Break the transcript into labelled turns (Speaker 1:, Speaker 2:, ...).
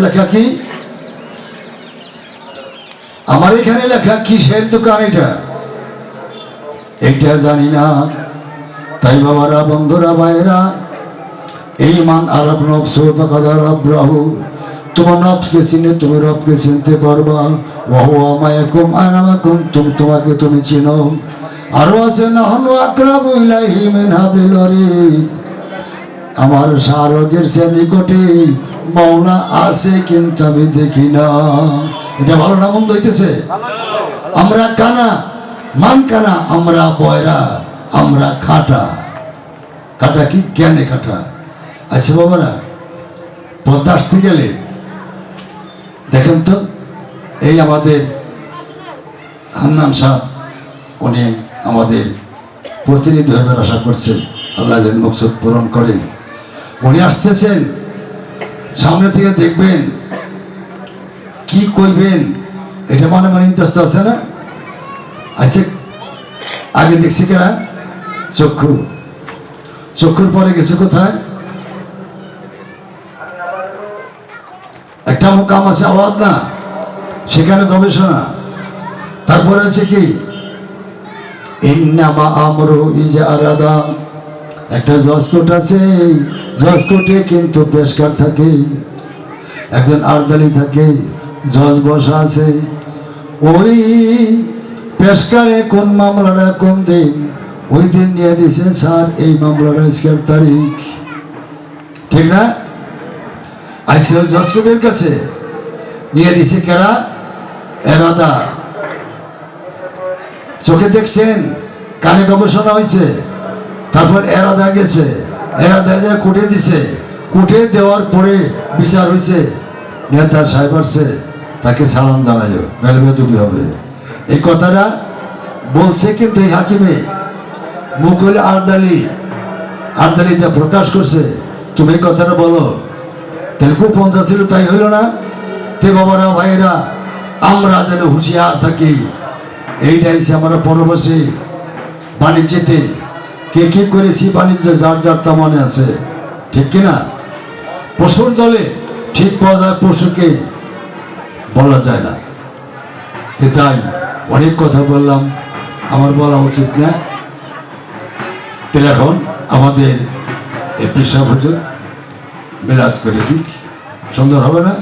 Speaker 1: লেখা কি? আমার এখানে লেখা কিসের দোকান এটা? এটা জানি না। তাই বাবারা, বন্ধুরা এই মান আরব আব্রাহু তোমার নফসকে চিনে তুমি রবকে চিনতে পারবা। আনামাকুম তুম তোমাকে তুমি চিনো। আরও আছে না হনু আকরাবু ইলাইহি মিন হাবিল আমার শাহরগের সে নিকটে মাওলা আছে, কিন্তু আমি দেখি না। এটা ভালো না মন্দ হইতেছে? আমরা কানা, মান কানা, আমরা বয়রা, আমরা খাটা। কাটা কি? জ্ঞানে কাটা আচ্ছা বাবারা পদ্মা আসতে গেলে, দেখেন তো, এই আমাদের হান্নান সাহ উনি আমাদের প্রতিনিধি হয়ে আশা করছেন আল্লাহ যেন পূরণ করে। উনি আসতেছেন। সামনে থেকে দেখবেন। কি কইবেন এটা মনে মনে ইন্তস্ত আছে না? আছে আগে দেখছি কেনা চক্ষু। চক্ষুর পরে গেছে কোথায়? একটা মোকাম আছে, আওয়াজ না। সেখানে গবেষণা। তারপরে আছে কি? একটা জজ কোর্ট আছে। জজ কোর্টে কিন্তু পেশকার থাকে একজন আরদালি থাকে জজ বসা আছে। ওই পেশকারে কোন মামলাটা, কোন দিন? ওই দিন নিয়ে দিছে, স্যার, এই মামলাটা আজকের তারিখ। ঠিক না? আইসি জজ কোর্টের কাছে নিয়ে দিছে কেরা? এরাদা। চোখে দেখছেন, কানে গবেষণা হয়েছে, তারপর এরাদা গেছে। এরাদা যা কোটে দিছে। কোটে দেওয়ার পরে বিচার হয়েছে নেতার সাহেব আসছে, তাকে সালাম জানাইও রেলওয়ে দুটি হবে। এই কথাটা বলছে কিন্তু এই হাকিমে। মুকুল আরদালি আরদালিতে প্রকাশ করছে। তুমি কথাটা বলো। তেলকু পঞ্চাশ ছিল, তাই হইল না? তে বাবারা ভাইরা আমরা যেন হুঁশিয়ার থাকি। এইটাই আমরা পরবাসী বাণিজ্যেতে কে কি করেছি বাণিজ্য, যার যার তা মনে আছে, ঠিক কিনা? পশুর দলে ঠিক পাওয়া যায়, পশুকে বলা যায় না। তাই অনেক কথা বললাম, আমার বলা উচিত না। তাহলে এখন আমাদের এই পেশা হুজুর মিলাদ করে দিক। সুন্দর হবে না?